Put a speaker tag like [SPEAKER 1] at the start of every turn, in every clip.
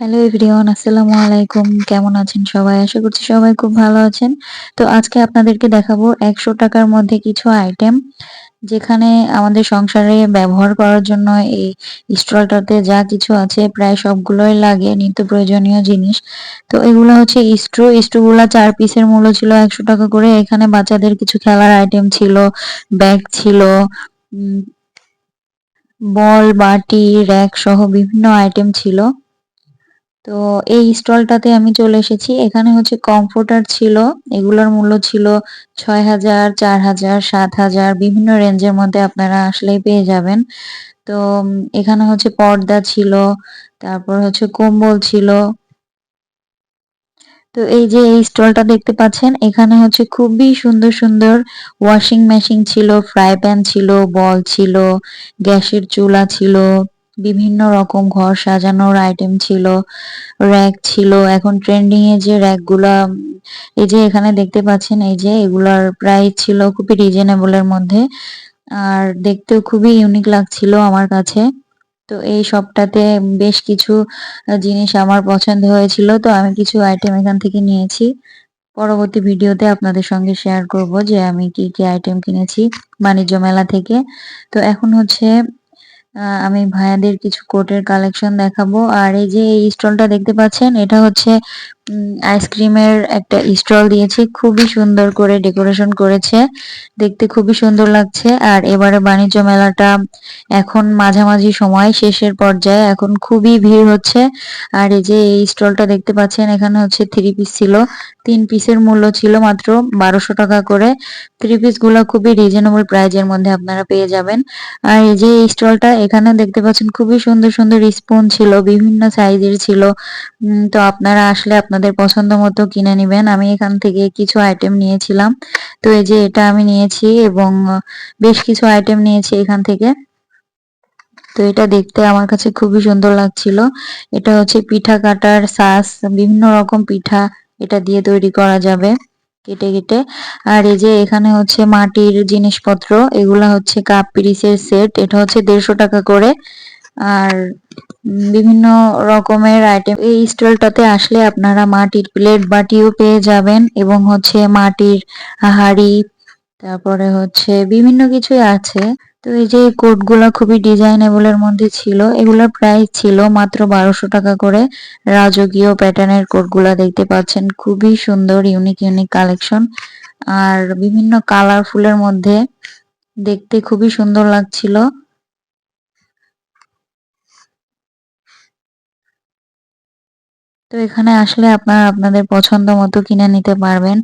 [SPEAKER 1] Hello everyone আসসালামু আলাইকুম কেমন আছেন সবাই? আশা করছি সবাই খুব ভালো আছেন। তো আজকে আপনাদেরকে দেখাবো একশো টাকার মধ্যে কিছু আইটেম যেখানে আমাদের সংসারে ব্যবহার করার জন্য এই স্টলটাতে যা কিছু আছে প্রায় সবগুলোই লাগে, নিত্য প্রয়োজনীয় জিনিস। তো এগুলো হচ্ছে স্ট্রো। স্ট্রোগুলো চার পিসের মূল্য ছিল একশো টাকা করে। এখানে বাচ্চাদের কিছু খেলার আইটেম ছিল, ব্যাগ ছিল বল, বাটি র্যাক সহ বিভিন্ন আইটেম ছিল। তো এই স্টলটাতে আমি চলে এসেছি। এখানে হচ্ছে কমফোর্টার ছিল, এগুলোর মূল্য ছিল ছয় হাজার, চার হাজার, সাত হাজার, বিভিন্ন রেঞ্জের মধ্যে আপনারা আসলেই পেয়ে যাবেন। তো এখানে হচ্ছে পর্দা ছিল, তারপর হচ্ছে কম্বল ছিল। তো এই যে এই স্টলটা দেখতে পাচ্ছেন, এখানে হচ্ছে খুবই সুন্দর সুন্দর ওয়াশিং মেশিন ছিল ফ্রাই প্যান ছিল বল ছিল, গ্যাসের চুলা ছিল। বিভিন্ন রকম ঘর সাজানোর আইটেম ছিল র্যাক ছিল। এখন ট্রেন্ডিং এ যে র্যাকগুলা এই যে এখানে দেখতে পাচ্ছেন, এই যে এগুলার প্রাইস ছিল খুবই রিজনেবলের মধ্যে। আর দেখতেও খুবই ইউনিক লাগছিল আমার কাছে। তো এই শপটাতে বেশ কিছু জিনিস আমার পছন্দ হয়েছিল। তো আমি কিছু আইটেম এখান থেকে নিয়েছি। পরবর্তী ভিডিওতে আপনাদের সঙ্গে শেয়ার করব যে আমি কি কি আইটেম কিনেছি বাণিজ্য মেলা থেকে। তো এখন হচ্ছে আমি ভাইয়াদের কিছু কোটের কালেকশন দেখাবো। আর এই যে এই স্টলটা দেখতে পাচ্ছেন, এটা হচ্ছে আইসক্রিমের একটা স্টল দিয়েছে। খুবই সুন্দর করে ডেকোরেশন করেছে। দেখতে খুবই সুন্দর লাগছে। আর এবারে বাণিজ্য মেলাটা এখন মাঝামাঝি সময়, শেষের পর্যায়ে। এখন খুবই ভিড় হচ্ছে। আর এই যে এই স্টলটা দেখতে পাচ্ছেন, এখানে হচ্ছে থ্রি পিস ছিল। তিন পিসের মূল্য ছিল মাত্র বারোশো টাকা করে। থ্রি পিসগুলো খুবই রিজনেবল প্রাইজের মধ্যে আপনারা পেয়ে যাবেন। আর এই যে এই স্টলটা, এখানে দেখতে পাচ্ছেন খুবই সুন্দর সুন্দর স্পুন ছিল, বিভিন্ন সাইজের ছিল। তো আপনারা আসলে আপনাদের পছন্দ মতো কিনে নেবেন। আমি এখান থেকে কিছু আইটেম নিয়েছিলাম। তো এই যে এটা আমি নিয়েছি এবং বেশ কিছু আইটেম নিয়েছি এখান থেকে। তো এটা দেখতে আমার কাছে খুবই সুন্দর লাগছিল। এটা হচ্ছে পিঠা কাটার সাস বিভিন্ন রকম পিঠা এটা দিয়ে তৈরি করা যাবে কেটে কেটে। আর এই যে এখানে হচ্ছে মাটির জিনিসপত্র, এগুলা হচ্ছে কাপ পিরিসের সেট এটা হচ্ছে দেড়শো টাকা করে। আর বিভিন্ন রকমের আইটেম এই স্টলটাতে আসলে আপনারা মাটির প্লেট বাটিও পেয়ে যাবেন এবং হচ্ছে মাটির হাড়ি, তারপরে হচ্ছে বিভিন্ন কিছুই আছে। তো এই যে কোটগুলা খুবই ডিজাইনেবলের মধ্যে ছিল, এগুলোর প্রাইস ছিল মাত্র বারোশো টাকা করে। রাজকীয় প্যাটার্নের কোটগুলা দেখতে পাচ্ছেন, খুবই সুন্দর ইউনিক ইউনিক কালেকশন আর বিভিন্ন কালারফুলের মধ্যে দেখতে খুবই সুন্দর লাগছিল। তো এখানে আসলে আপনারা আপনাদের পছন্দ মতো কিনে নিতে পারবেন।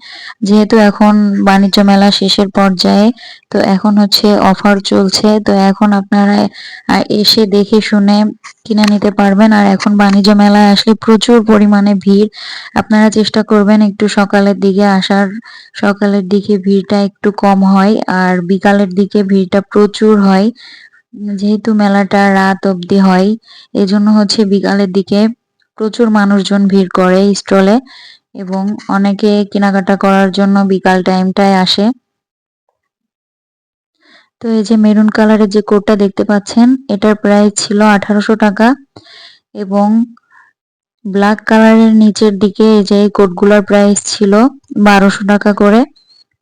[SPEAKER 1] যেহেতু এখন বাণিজ্য মেলা শেষের পর্যায়ে, তো এখন হচ্ছে অফার চলছে। তো এখন আপনারা এসে দেখে শুনে কিনে নিতে পারবেন। আর এখন বাণিজ্য মেলায় আসলে প্রচুর পরিমাণে ভিড়। আপনারা চেষ্টা করবেন একটু সকালের দিকে আসার। সকালের দিকে ভিড়টা একটু কম হয়, আর বিকালের দিকে ভিড়টা প্রচুর হয়। যেহেতু মেলাটা রাত অবধি হয়, এজন্য হচ্ছে বিকালের দিকে প্রচুর মানুষজন ভিড় করে স্টলে এবং অনেকে কেনাকাটা করার জন্য বিকাল টাইমটায় আসে। তো এই যে মেরুন কালারের যে কোটটা দেখতে পাচ্ছেন, এটার প্রাইস ছিল আঠারোশো টাকা এবং ব্ল্যাক কালারের নিচের দিকে এই যে কোটগুলোর প্রাইস ছিল বারোশো টাকা করে।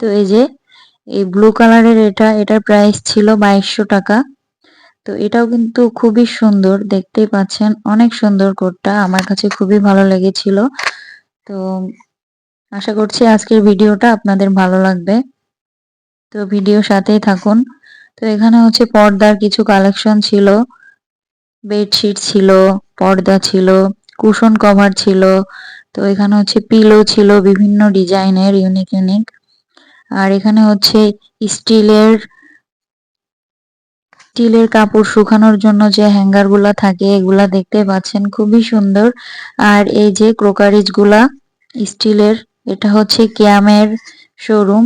[SPEAKER 1] তো এই যে এই ব্লু কালারের এটা, এটার প্রাইস ছিল বাইশশো টাকা। তো এটাও কিন্তু খুবই সুন্দর, দেখতেই পাচ্ছেন। অনেক সুন্দর কোটটা, আমার কাছে খুবই ভালো লেগেছিল। তো আশা করছি আজকের ভিডিওটা আপনাদের ভালো লাগবে। তো ভিডিও সাথেই থাকুন। তো এখানে হচ্ছে পর্দার কিছু কালেকশন ছিল। বেডশিট ছিল, পর্দা ছিল, কুশন কভার ছিল। তো এখানে হচ্ছে পিলো ছিল, বিভিন্ন ডিজাইনের, ইউনিক ইউনিক। আর এখানে হচ্ছে স্টিলের স্টিলের কাপড় শুকানোর জন্য যে হ্যাঙ্গারগুলা থাকে, এগুলা দেখতে পাচ্ছেন, খুবই সুন্দর। আর এই যে ক্রোকারিজগুলা স্টিলের, এটা হচ্ছে ক্যামের শোরুম